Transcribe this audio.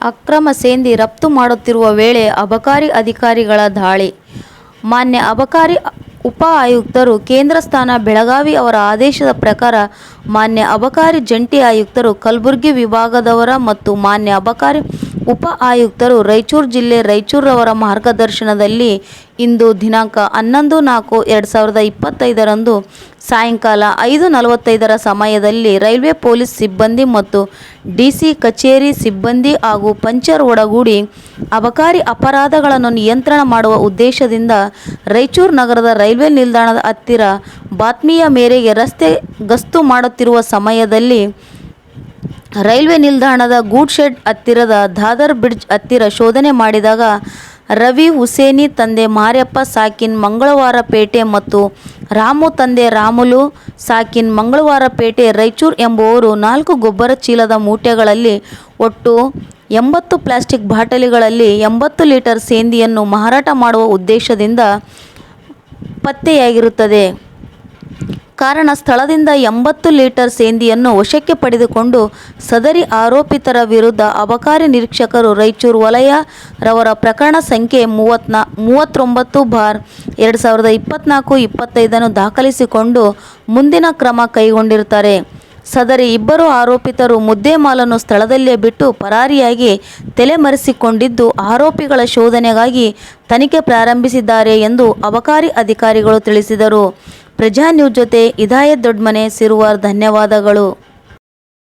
ಅಕ್ರಮ ಸೇಂದಿ ರಫ್ತು ಮಾಡುತ್ತಿರುವ ವೇಳೆ ಅಬಕಾರಿ ಅಧಿಕಾರಿಗಳ ದಾಳಿ. ಮಾನ್ಯ ಅಬಕಾರಿ ಉಪ ಆಯುಕ್ತರು ಕೇಂದ್ರ ಸ್ಥಾನ ಬೆಳಗಾವಿ ಅವರ ಆದೇಶದ ಪ್ರಕಾರ ಮಾನ್ಯ ಅಬಕಾರಿ ಜಂಟಿ ಆಯುಕ್ತರು ಕಲಬುರಗಿ ವಿಭಾಗದವರ ಮತ್ತು ಮಾನ್ಯ ಅಬಕಾರಿ ಉಪ ಆಯುಕ್ತರು ರಾಯಚೂರು ಜಿಲ್ಲೆ ರಾಯಚೂರವರ ಮಾರ್ಗದರ್ಶನದಲ್ಲಿ ಇಂದು ದಿನಾಂಕ ಹನ್ನೊಂದು ನಾಲ್ಕು ಎರಡು ಸಾವಿರದ ಇಪ್ಪತ್ತೈದರಂದು ಸಾಯಂಕಾಲ ಐದು ನಲವತ್ತೈದರ ಸಮಯದಲ್ಲಿ ರೈಲ್ವೆ ಪೊಲೀಸ್ ಸಿಬ್ಬಂದಿ ಮತ್ತು ಡಿಸಿ ಕಚೇರಿ ಸಿಬ್ಬಂದಿ ಹಾಗೂ ಪಂಚರ್ ಒಡಗೂಡಿ ಅಬಕಾರಿ ಅಪರಾಧಗಳನ್ನು ನಿಯಂತ್ರಣ ಮಾಡುವ ಉದ್ದೇಶದಿಂದ ರಾಯಚೂರು ನಗರದ ರೈಲ್ವೆ ನಿಲ್ದಾಣದ ಹತ್ತಿರ ಬಾತ್ಮಿಯ ಮೇರೆಗೆ ರಸ್ತೆ ಗಸ್ತು ಮಾಡುತ್ತಿರುವ ಸಮಯದಲ್ಲಿ ರೈಲ್ವೆ ನಿಲ್ದಾಣದ ಗೂಡ್ ಶೆಡ್ ಹತ್ತಿರದ ದಾದರ್ ಬ್ರಿಡ್ಜ್ ಹತ್ತಿರ ಶೋಧನೆ ಮಾಡಿದಾಗ ರವಿ ಹುಸೇನಿ ತಂದೆ ಮಾರ್ಯಪ್ಪ ಸಾಕಿನ್ ಮಂಗಳವಾರ ಪೇಟೆ ಮತ್ತು ರಾಮು ತಂದೆ ರಾಮುಲು ಸಾಕಿನ್ ಮಂಗಳವಾರ ಪೇಟೆ ರೈಚೂರ್ ಎಂಬುವರು ನಾಲ್ಕು ಗೊಬ್ಬರ ಚೀಲದ ಮೂಟೆಗಳಲ್ಲಿ ಒಟ್ಟು ಎಂಬತ್ತು ಪ್ಲಾಸ್ಟಿಕ್ ಬಾಟಲಿಗಳಲ್ಲಿ ಎಂಬತ್ತು ಲೀಟರ್ ಸೇಂದಿಯನ್ನು ಮಾರಾಟ ಮಾಡುವ ಉದ್ದೇಶದಿಂದ ಪತ್ತೆಯಾಗಿರುತ್ತದೆ. ಕಾರಣ ಸ್ಥಳದಿಂದ ಎಂಬತ್ತು ಲೀಟರ್ ಸೇಂದಿಯನ್ನು ವಶಕ್ಕೆ ಪಡೆದುಕೊಂಡು ಸದರಿ ಆರೋಪಿತರ ವಿರುದ್ಧ ಅಬಕಾರಿ ನಿರೀಕ್ಷಕರು ರಾಯಚೂರು ವಲಯ ರವರ ಪ್ರಕರಣ ಸಂಖ್ಯೆ ಮೂವತ್ನಾ ಮೂವತ್ತೊಂಬತ್ತು ಬಾರ್ ಎರಡು ಸಾವಿರದ ಇಪ್ಪತ್ನಾಲ್ಕು ಇಪ್ಪತ್ತೈದನ್ನು ದಾಖಲಿಸಿಕೊಂಡು ಮುಂದಿನ ಕ್ರಮ ಕೈಗೊಂಡಿರುತ್ತಾರೆ. ಸದರಿ ಇಬ್ಬರು ಆರೋಪಿತರು ಮುದ್ದೆಮಾಲನ್ನು ಸ್ಥಳದಲ್ಲೇ ಬಿಟ್ಟು ಪರಾರಿಯಾಗಿ ತಲೆಮರೆಸಿಕೊಂಡಿದ್ದು ಆರೋಪಿಗಳ ಶೋಧನೆಗಾಗಿ ತನಿಖೆ ಪ್ರಾರಂಭಿಸಿದ್ದಾರೆ ಎಂದು ಅಬಕಾರಿ ಅಧಿಕಾರಿಗಳು ತಿಳಿಸಿದರು. ಪ್ರಜಾ ನ್ಯೂಸ್ ಜೊತೆ ಇದಾಯತ್ ದೊಡ್ಮನೆ, ಸಿರುವಾರ್, ಧನ್ಯವಾದಗಳು.